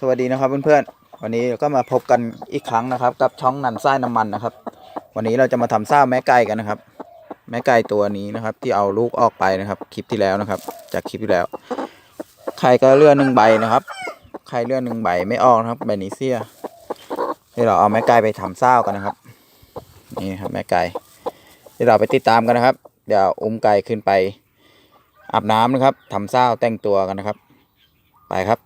สวัสดีนะครับเพื่อนๆ วันนี้ก็มาพบกันอีกครั้งนะครับ กับช่องนันไส้น้ำมันนะครับ วันนี้เราจะมาทำซ่าแม่ไก่กันนะครับ แม่ไก่ตัวนี้นะครับ ที่เอาลูกออกไปนะครับคลิปที่แล้วนะครับ จากคลิปที่แล้ว ไข่ก็เลื่อนหนึ่งใบนะครับ ไข่เลื่อนหนึ่งใบไม่ออกนะครับใบนี้เสียที่เราเอาแม่ไก่ไปทำซ่ากันนะครับ นี่ครับแม่ไก่ที่เราไปติดตามกันนะครับ เดี๋ยวอุ้มไก่ขึ้นไปอาบน้ำนะครับทำซ่าแต่งตัวกันนะครับ ไปครับ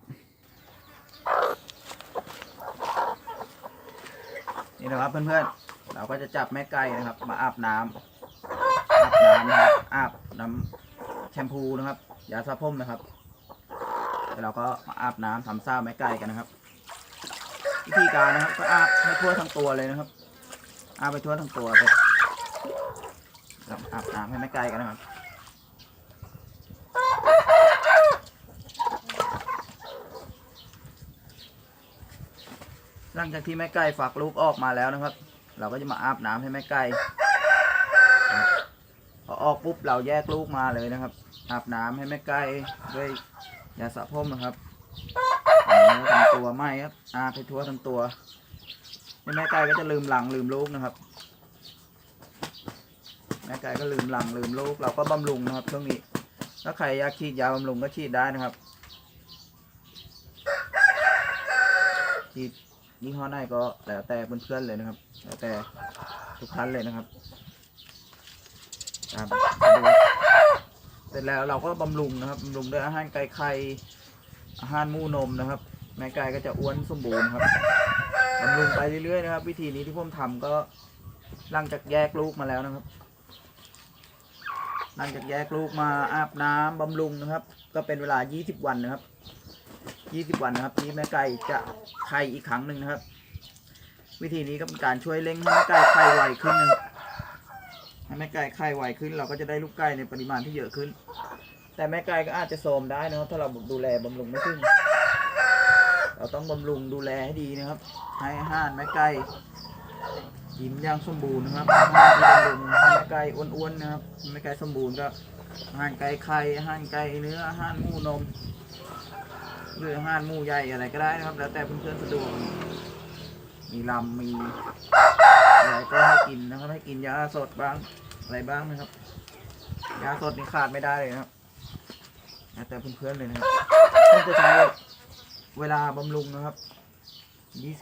นี่นะครับเพื่อนๆ เราก็จะจับแม่ไก่นะครับ มาอาบน้ำอาบน้ำนะครับอาบน้ำแชมพูนะครับยาสระผมนะครับแล้วเราก็มาอาบน้ำทำซ่าแม่ไก่กันนะครับ วิธีการนะครับก็อาบให้ทั่วทั้งตัวเลยนะครับอาบไปทั่วทั้งตัวไปครับอาบน้ำให้แม่ไก่กันนะครับ หลังจากที่แม่ไก่ฝักลูกออกมาแล้วนะครับ เราก็จะมาอาบน้ำให้แม่ไก่พอออกปุ๊บเราแยกลูกมาเลยนะครับ อาบน้ำให้แม่ไก่ด้วยยาสระผมนะครับทั้งตัวไหมครับอาบให้ทั่วทั้งตัวนี่แม่ไก่ก็จะลืมหลังลืมลูกนะครับ แม่ไก่ก็ลืมหลังลืมลูกเราก็บำรุงนะครับช่วงนี้ถ้าใครอยากฉีดยาบำรุงก็ฉีดได้นะครับฉีด ยี่ห้อไหนก็แล้วแต่เพื่อนๆเลยนะครับ แล้วแต่ทุกท่านเลยนะครับเสร็จแล้วเราก็บำรุงนะครับบำรุงด้วยอาหารไก่ไข่อาหารมูนมนะครับแม่ไก่ก็จะอ้วนสมบูรณ์ครับบำรุงไปเรื่อยๆนะครับ วิธีนี้ที่ผมทำก็หลังจากแยกลูกมาแล้วนะครับหลังจากแยกลูกมาอาบน้ำบำรุงนะครับ ก็เป็นเวลา 20 วันนะครับ 20 วันนะครับที่แม่ไก่จะไข่อีกครั้งหนึ่งนะครับ วิธีนี้ก็เป็นการช่วยเร่งให้แม่ไก่ไข่ไวขึ้นนะครับให้แม่ไก่ไข่ไวขึ้น เราก็จะได้ลูกไก่ในปริมาณที่เยอะขึ้น แต่แม่ไก่ก็อาจจะโทรมได้นะครับถ้าเราดูแลบำรุงไม่ขึ้น เราต้องบำรุงดูแลให้ดีนะครับ ให้อาหารแม่ไก่กินอย่างสมบูรณ์นะครับอาหารที่บำรุงให้แม่ไก่อ้วนๆนะครับแม่ไก่สมบูรณ์ก็อาหารไก่ไข่อาหารไก่เนื้ออาหารหมูนม รืออาหารหมูใหญ่อะไรก็ได้นะครับ แล้วแต่เพื่อนๆสะดวก มีลำมีอะไรก็ให้กินนะครับให้กินยาสดบ้างอะไรบ้างนะครับ ยาสดนี่ขาดไม่ได้เลยนะครับแล้วแต่เพื่อนๆเลยนะครับต้องจะใช้เวลาบำรุงนะครับ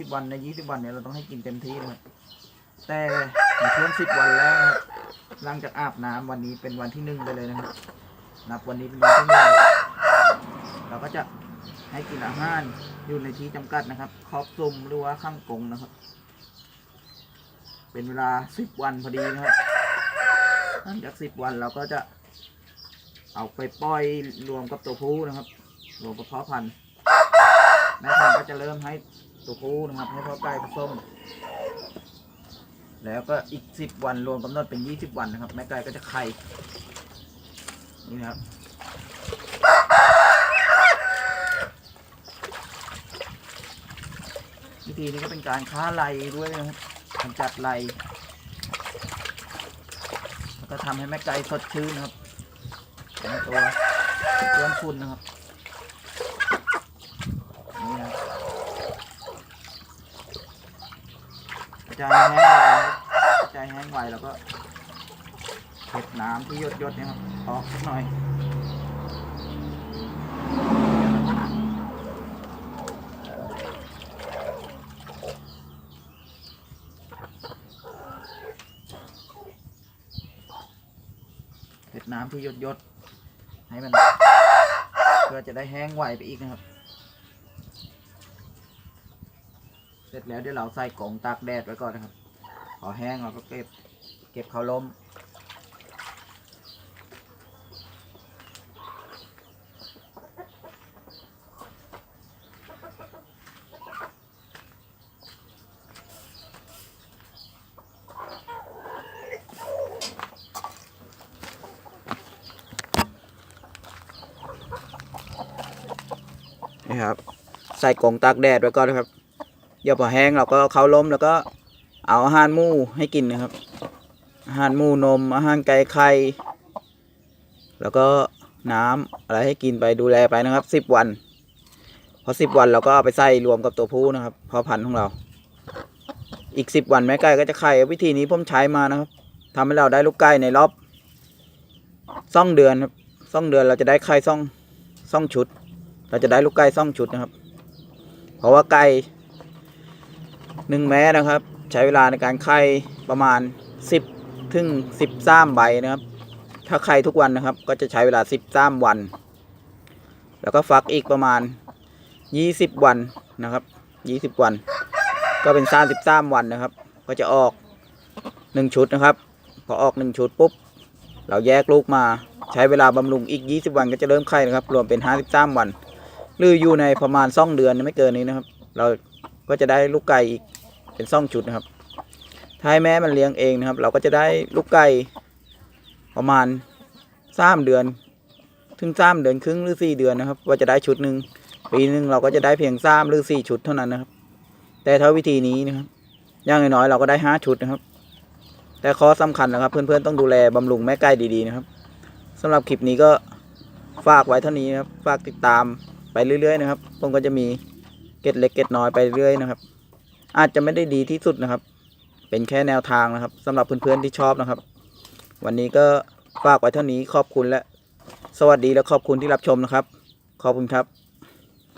20วันใน20วันเนี่ยเราต้องให้กินเต็มที่นะครับแต่ในช่วง10วันแรกนะครับหลังจากอาบน้ำวันนี้เป็นวันที่หนึ่งไปเลยนะครับ นับวันนี้เป็นวันที่หนึ่งเราก็จะ ให้กินอาหารอยู่ในที่จำกัดนะครับ ครอบซุ่มหรือว่าข้างกงนะครับ เป็นเวลาสิบวันพอดีนะครับหลังจากสิบวันเราก็จะ เอาไปปล่อยรวมกับตัวผู้นะครับ รวมกับพ่อพันธุ์แม่พันธุ์ก็จะเริ่มให้ตัวผู้นะครับ ให้พ่อไก่ผสมแล้วก็อีกสิบวันรวมกำหนดเป็นยี่สิบวันนะครับ แม่ไก่ก็จะไข่นี่นะครับ วิธีนี้ก็เป็นการค้าไหลด้วยนะครับกำจัดไหลแล้วก็ทำให้แม่ไก่สดชื่นนะครับเป็นตัวเครื่องฝุ่นะครับนี่นะครับกระจแห้งไวนะครับกระจแห้งไวแล้วก็เก็บน้ำที่หยดยดๆเนี่ยครับออกสักหน่อย น้ำที่หยดยดๆให้มันเพื่อจะได้แห้งไวไปอีกนะครับ เสร็จแล้วเดี๋ยวเราใส่กล่องตากแดดไว้ก่อนนะครับ พอแห้งเราก็เก็บ เก็บเขาล้ม นี่ครับ ใส่กรงตากแดดไว้ก่อนนะครับ เดี๋ยวพอแห้งเราก็เขาล้มแล้วก็เอาอาหารหมูให้กินนะครับ อาหารหมูนม อาหารไก่ไข่แล้วก็น้ำอะไรให้กินไปดูแลไปนะครับสิบวัน พอสิบวันเราก็เอาไปใส่รวมกับตัวผู้นะครับพอพันธุ์ของเรา อีกสิบวันแม่ไก่ก็จะไข่วิธีนี้ผมใช้มานะครับทำให้เราได้ลูกไก่ในรอบซ่องเดือนครับซ่องเดือนเราจะได้ไข่ซ่องซ่องชุด เราจะได้ลูกไก่ซ่องชุดนะครับ เพราะว่าไก่หนึ่งแม้นะครับ ใช้เวลาในการไข่ประมาณสิบถึงสิบสามใบนะครับ ถ้าไข่ทุกวันนะครับ ก็จะใช้เวลาสิบสามวัน แล้วก็ฟักอีกประมาณยี่สิบวันนะครับยี่สิบวัน ก็เป็นสามสิบสามวันนะครับ ก็จะออกหนึ่งชุดนะครับ พอออกหนึ่งชุดปุ๊บ เราแยกลูกมาใช้เวลาบำรุงอีก 20 วันก็จะเริ่มไข่นะครับ รวมเป็น 53 วัน หรืออยู่ในประมาณซ่องเดือนไม่เกินนี้นะครับ เราก็จะได้ลูกไก่อีกเป็นซ่องชุดนะครับ ถ้าให้แม่มันเลี้ยงเองนะครับ เราก็จะได้ลูกไก่ประมาณสามเดือน ถึงสามเดือนครึ่งหรือสี่เดือนนะครับ ว่าจะได้ชุดหนึ่งปีหนึ่งเราก็จะได้เพียงสามหรือสี่ชุดเท่านั้นนะครับ แต่ถ้าวิธีนี้นะครับอย่างน้อยๆเราก็ได้ห้าชุดนะครับ แต่ข้อสำคัญนะครับ เพื่อนๆต้องดูแลบำรุงแม่ไก่ดีๆนะครับสำหรับคลิปนี้ก็ฝากไว้เท่านี้นะครับ ฝากติดตาม ไปเรื่อยๆนะครับ ผมก็จะมีเกตเล็กเกตน้อยไปเรื่อยนะครับ อาจจะไม่ได้ดีที่สุดนะครับ เป็นแค่แนวทางนะครับสำหรับเพื่อนๆที่ชอบนะครับ วันนี้ก็ฝากไว้เท่านี้ขอบคุณและ สวัสดีและขอบคุณที่รับชมนะครับ ขอบคุณครับ